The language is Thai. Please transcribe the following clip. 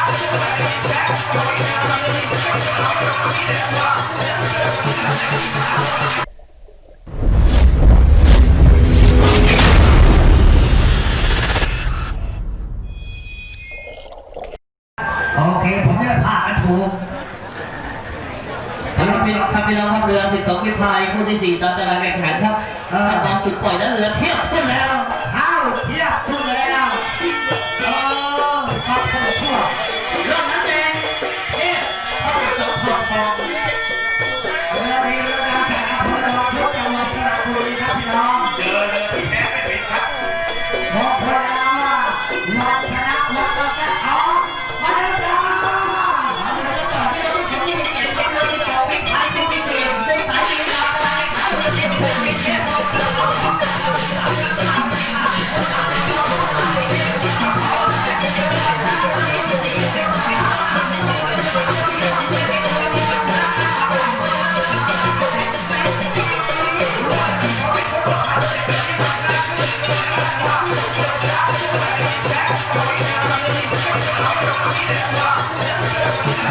โอเค ผมเนี่ยผ่ากันถูกทำไปแล้ไปแล้วครับเรือ 12มิพายคู่ที่4ตอนตารางแข่งขันครับขั้ตอนจุดปล่อยและเรือเทียบขึ้นแล้ว Música